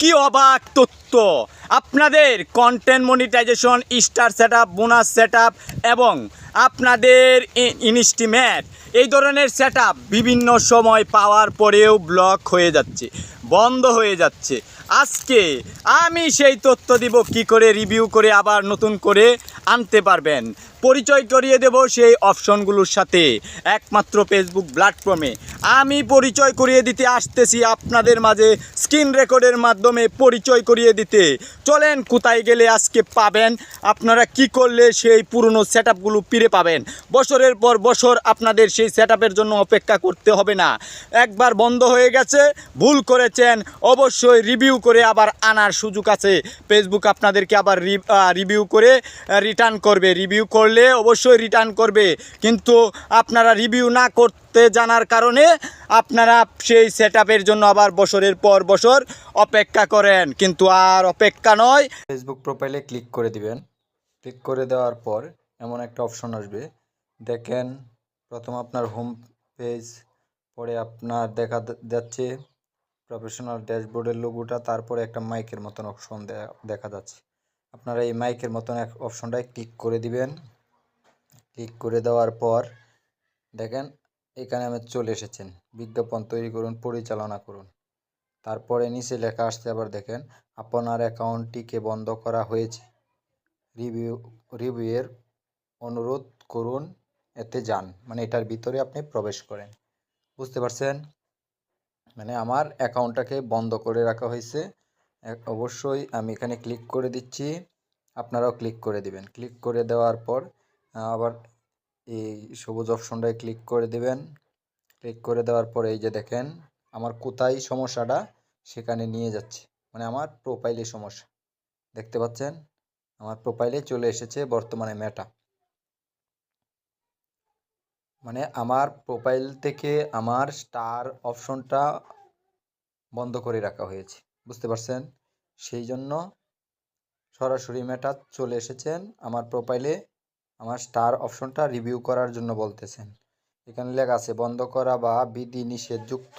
কি অবাক তথ্য? আপনাদের content monetization star set bonus set এবং আপনাদের ইনস্টিমেট এই ধরনের সেট বিভিন্ন সময় পাওয়ার পরেও ব্লক হয়ে যাচ্ছে, বন্ধ হয়ে যাচ্ছে। আজকে আমি সেই তথ্য দিব কি করে রিভিউ করে আবার নতুন করে আনতে পারবেন। পরিচয় করিয়ে দেব সেই অপশনগুলোর সাথে। একমাত্র ফেসবুক প্ল্যাটফর্মে আমি পরিচয় করিয়ে দিতে আসতেছি আপনাদের মাঝে স্ক্রিন রেকর্ডের মাধ্যমে পরিচয় করিয়ে দিতে। চলেন, কোথায় গেলে আজকে পাবেন? আপনারা কি করলে সেই পুরনো সেট আপগুলো ফিরে পাবেন? বছরের পর বছর আপনাদের সেই সেট জন্য অপেক্ষা করতে হবে না। একবার বন্ধ হয়ে গেছে, ভুল করেছেন, অবশ্যই রিভিউ করে আবার আনার সুযোগ আছে। ফেসবুক আপনাদেরকে আবার রিভিউ করে রিটার্ন করবে। রিভিউ করলে অবশ্যই রিটার্ন করবে। কিন্তু আপনারা রিভিউ না করতে জানার কারণে আপনারা সেই সেট জন্য আবার বছরের পর বছর অপেক্ষা করেন। কিন্তু আর অপেক্ষা নয়। ফেসবুক প্রোফাইলে ক্লিক করে দিবেন। ক্লিক করে দেওয়ার পর এমন একটা অপশন আসবে। দেখেন, প্রথম আপনার হোম পেজ পরে আপনার দেখা যাচ্ছে প্রফেশনাল ড্যাশবোর্ডের লোগোটা তারপরে একটা মাইকের মতন অপশন দেখা যাচ্ছে। আপনারা এই মাইকের মতন এক অপশনটায় ক্লিক করে দিবেন। ক্লিক করে দেওয়ার পর দেখেন, এখানে আমি চলে এসেছেন। বিজ্ঞাপন তৈরি করুন, পরিচালনা করুন। তারপরে নিচে লেখা আসছে আবার দেখেন, আপনার অ্যাকাউন্টটিকে বন্ধ করা হয়েছে। রিভিউ, রিভিউয়ের অনুরোধ করুন, এতে যান। মানে এটার ভিতরে আপনি প্রবেশ করেন। বুঝতে পারছেন? মানে আমার অ্যাকাউন্টটাকে বন্ধ করে রাখা হয়েছে। অবশ্যই আমি এখানে ক্লিক করে দিচ্ছি। আপনারাও ক্লিক করে দিবেন। ক্লিক করে দেওয়ার পর আবার এই সবুজ অপশনটায় ক্লিক করে দিবেন। ক্লিক করে দেওয়ার পরে এই যে দেখেন, আমার কোথায় সমস্যাটা সেখানে নিয়ে যাচ্ছে। মানে আমার প্রোফাইলে সমস্যা। দেখতে পাচ্ছেন? আমার প্রোফাইলে চলে এসেছে বর্তমানে মেটা মানে আমার প্রোফাইল থেকে আমার স্টার অপশনটা বন্ধ করে রাখা হয়েছে। বুঝতে পারছেন? সেই জন্য সরাসরি মেটা চলে এসেছেন আমার প্রোফাইলে আমার স্টার অপশনটা রিভিউ করার জন্য বলতেছেন। এখানে লেখা আছে, বন্ধ করা বা বিধি নিষেধযুক্ত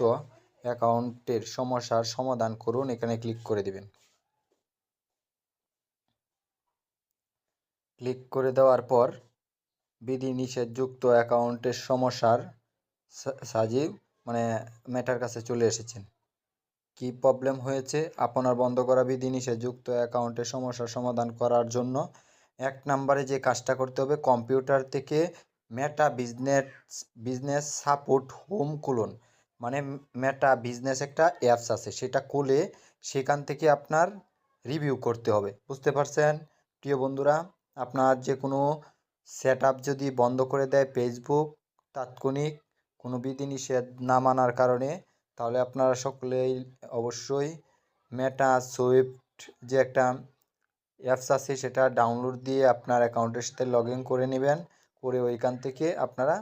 অ্যাকাউন্টের সমস্যার সমাধান করুন। এখানে ক্লিক করে দিবেন। ক্লিক করে দেওয়ার পর বিধি নিষেধযুক্ত অ্যাকাউন্টের সমস্যার সাজিব মানে ম্যাটার কাছে চলে এসেছেন। কি প্রবলেম হয়েছে? আপনার বন্ধ করা বিধি নিষেধযুক্ত অ্যাকাউন্টের সমস্যার সমাধান করার জন্য এক নম্বরে যে কাজটা করতে হবে, কম্পিউটার থেকে Meta business business support home খুলুন। মানে মেটা বিজনেস একটা অ্যাপস আছে, সেটা খুলে সেখান থেকে আপনার রিভিউ করতে হবে। বুঝতে পারছেন? প্রিয় বন্ধুরা, আপনার যে কোনো সেট যদি বন্ধ করে দেয় ফেসবুক তাৎক্ষণিক কোনো বিধিনিষেধ না মানার কারণে, তাহলে আপনারা সকলেই অবশ্যই মেটা সুইফট যে একটা অ্যাপস আছে সেটা ডাউনলোড দিয়ে আপনার অ্যাকাউন্টের সাথে লগ ইন করে নেবেন। করে ওইখান থেকে আপনারা